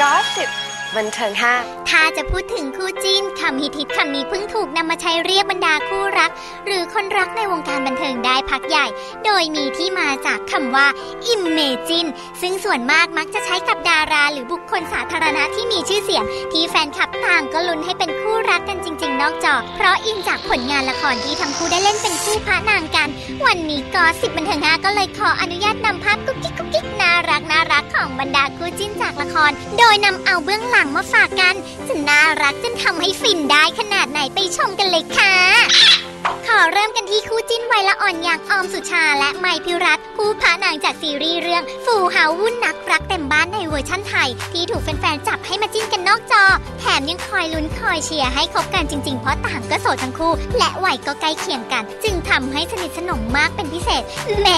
ก็สิ บันเทิงห้าถ้าจะพูดถึงคู่จิ้นคำฮิตฮิตคำนี้เพิ่งถูกนำมาใช้เรียกบรรดาคู่รัก หรือคนรักในวงการบันเทิงได้พักใหญ่ โดยมีที่มาจากคำว่า Imagine ซึ่งส่วนมากมักจะใช้กับดาราหรือบุคคลสาธารณะที่มีชื่อเสียง ที่แฟนคลับต่างก็ลุ้นให้เป็นคู่รักกันจริง ๆ นอกจอ เพราะอิงจากผลงานละครที่ทั้งคู่ได้เล่นเป็นคู่พระนางกัน วันนี้ก็สิบบันเทิงห้าก็เลยขออนุญาตนำภาพกุ๊กกิ๊กกุ๊กกิ๊กน่ารักน่ารักของบรรดาคู่จิ้นจากละคร โดยนำเอาเบื้องหลังมาฝากกันจะน่ารักจนทำให้ฟินได้ขนาดไหนไปชมกันเลยค่ะ ขอเริ่มกันที่คู่จิ้นวัยละอ่อนอย่างออมสุชาและไมพิรัตผู้พระนางจากซีรีส์เรื่อง ฟูเฮาวุ่นนักรักเต็มบ้านในเวอร์ชั่นไทย ที่ถูกแฟนๆจับให้มาจิ้นกันนอกจอ แถมยังคอยลุ้นคอยเชียร์ให้คบกันจริงๆ เพราะต่างก็โสดทั้งคู่ และวัยก็ใกล้เคียงกัน จึงทำให้สนิทสนมมากเป็นพิเศษ แหม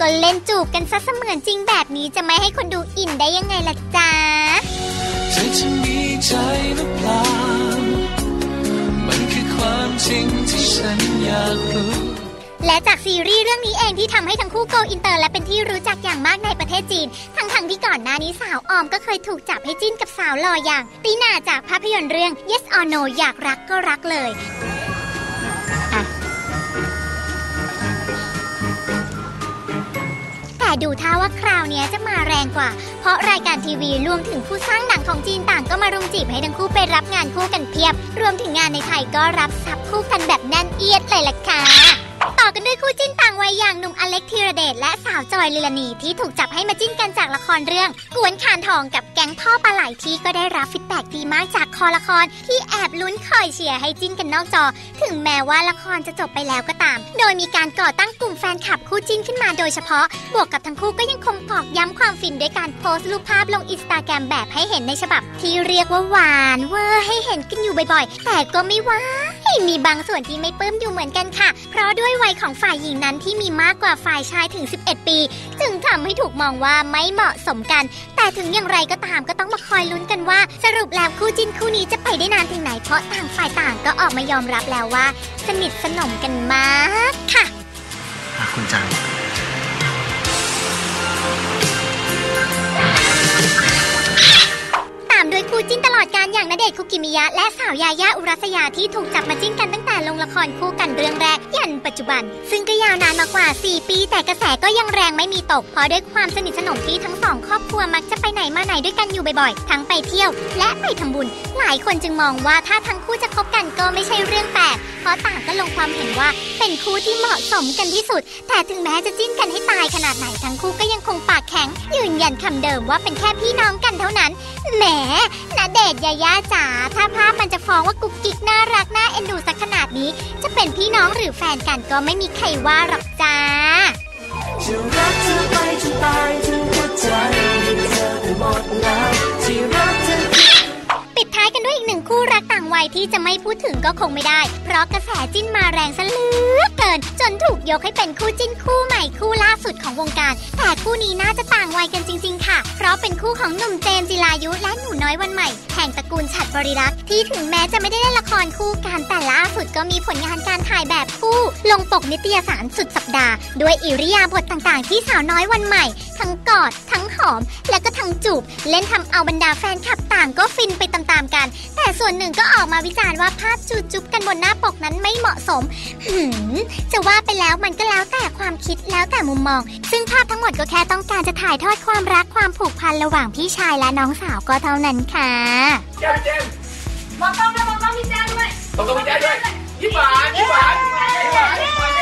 ก็เล่นจูบกันซะเสมือนจริงแบบนี้จะไม่ให้คนดูอินได้ยังไงล่ะจ๊ะ เธอจะมีใจหรือเปล่า มันคือความจริงที่ฉันอยากรู้และจากซีรีส์เรื่องนี้เองที่ทำให้ทั้งคู่โกอินเตอร์ และเป็นที่รู้จักอย่างมากในประเทศจีน ทั้งๆที่ก่อนหน้านี้สาวออมก็เคยถูกจับให้จิ้นกับสาวหล่ออย่าง ตีนาจากภาพยนตร์เรื่อง Yes or No อยากรักก็รักเลย ดูท่าว่าคราวนี้จะมาแรงกว่า เพราะรายการทีวีรวมถึงผู้สร้างหนังของจีนต่างก็มารุมจีบให้ทั้งคู่ไปรับงานคู่กันเพียบ รวมถึงงานในไทยก็รับซับคู่กันแบบแน่นเอียดเลยล่ะค่ะ ต่อกันด้วยคู่จิ้นต่างวัยอย่างหนุ่มอเล็กธีรเดชและสาวจอยลิลานีที่ถูกจับให้มาจิ้นกันจากละครเรื่องกวนคานทองกับแก๊งพ่อปลาไหลที่ก็ได้รับฟีดแบ็กดีมากจากคอละคร ที่แอบลุ้นคอยเชียร์ให้จิ้นกันนอกจอ ถึงแม้ว่าละครจะจบไปแล้วก็ตาม โดยมีการก่อตั้งกลุ่มแฟนคลับคู่จิ้นขึ้นมาโดยเฉพาะ บวกกับทั้งคู่ก็ยังคงตอกย้ำความฟินด้วยการโพสต์รูปภาพลงอินสตาแกรมแบบให้เห็นในฉบับ ที่เรียกว่าหวานเวอร์ให้เห็นกันอยู่บ่อยๆ แต่ก็ไม่ว่า มีบางส่วนที่ไม่ปลื้มอยู่เหมือนกันค่ะ เพราะด้วยวัยของฝ่ายหญิงนั้นที่มีมากกว่าฝ่ายชายถึง 11 ปี จึงทำให้ถูกมองว่าไม่เหมาะสมกัน แต่ถึงอย่างไรก็ตามก็ต้องมาคอยลุ้นกันว่า สรุปแล้วคู่จิ้นคู่นี้จะไปได้นานถึงไหนเพราะต่างฝ่ายต่างก็ออกมายอมรับแล้วว่า สนิทสนมกันมากค่ะคุณจัง อดการอย่างณเดชคุกิมิยะ และสาวยายาอุรัสยาที่ถูกจับมาจิ้นกันตั้งแต่ลงละครคู่กันเรื่องแรก ยันปัจจุบัน ซึ่งก็ยาวนานมากว่า 4 ปี แต่กระแสก็ยังแรงไม่มีตก เพราะด้วยความสนิทสนมที่ทั้งสองครอบครัวมักจะไปไหนมาไหนด้วยกันอยู่บ่อยๆ ทั้งไปเที่ยว และไปทำบุญ หลายคนจึงมองว่าถ้าทั้งคู่จะคบกันก็ไม่ใช่เรื่องแปลกเพราะต่างก็ลงความเห็นว่าเป็นคู่ที่เหมาะสมกันที่สุด แต่ถึงแม้จะจิ้นกันให้ตายขนาดไหนทั้งคู่ก็ยังคงปากแข็ง ยันคำเดิมว่าเป็นแค่พี่น้องกันเท่านั้น แหมณเดชน์ยายาจ๋า ถ้าภาพมันจะฟ้องว่ากุ๊กกิ๊กน่ารักน่าเอ็นดูสักขนาดนี้ จะเป็นพี่น้องหรือแฟนกันก็ไม่มีใครว่าหรอกจ้าจะรักเธอไปจนตายถึงหัวใจให้เธอไปหมดแล้วที่รักเธอปิดท้ายกันด้วยอีกหนึ่งคู่รักต่างวัยที่จะไม่พูดถึงก็คงไม่ได้ เพราะกระแสจิ้นมาแรงซะเหลือเกิน จน ยกให้เป็นคู่จิ้นคู่ใหม่คู่ล่าสุดของวงการ แต่คู่นี้น่าจะต่างวัยกันจริง ๆ ค่ะ เพราะเป็นคู่ของหนุ่มเจมส์จิรายุและหนูน้อยวันใหม่ ห่งตระกูลฉัดบริรักษ์ที่ถึงแม้จะไม่ได้เล่นละครคู่กันแต่ล่าสุดก็มีผลงานการถ่ายแบบคู่ ลงปกนิตยสารสุดสัปดาห์ ด้วยอิริยาบถต่างๆ ที่สาวน้อยวันใหม่ ทั้งกอด ทั้งหอม และก็ทั้งจูบ เล่นทำเอาบรรดาแฟนคลับต่างก็ฟินไปตามๆกัน แต่ส่วนหนึ่งก็ออกมาวิจารณ์ว่าภาพจูบจุบกันบนหน้าปกนั้นไม่เหมาะสมหืมจะว่าไปแล้วมันก็แล้วแต่ความคิดแล้วแต่มุมมอง ซึ่งภาพทั้งหมดก็แค่ต้องการจะถ่ายทอดความรักความผูกพันระหว่างพี่ชายและน้องสาวก็เท่านั้นค่ะแจมเจมมองกล้องด้วยมองกล้องพี่แจ้งด้วยต้องต้องมีใจด้วยยิ้มหวานยิ้มหวานยิ้มหวานยิ้มหวาน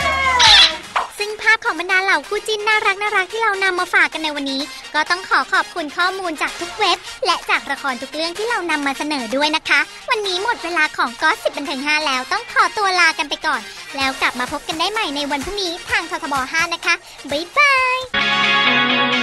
ซึ่งภาพของบรรดาเหล่าคู่จิ้นน่ารักน่ารักที่เรานำมาฝากกันในวันนี้ ก็ต้องขอขอบคุณข้อมูลจากทุกเว็บ และจากละครทุกเรื่องที่เรานำมาเสนอด้วยนะคะ วันนี้หมดเวลาของก็สิบบันเทิง5แล้วต้องขอตัวลากันไปก่อน แล้วกลับมาพบกันได้ใหม่ในวันพรุ่งนี้ทางททบ5นะคะบ๊ายบาย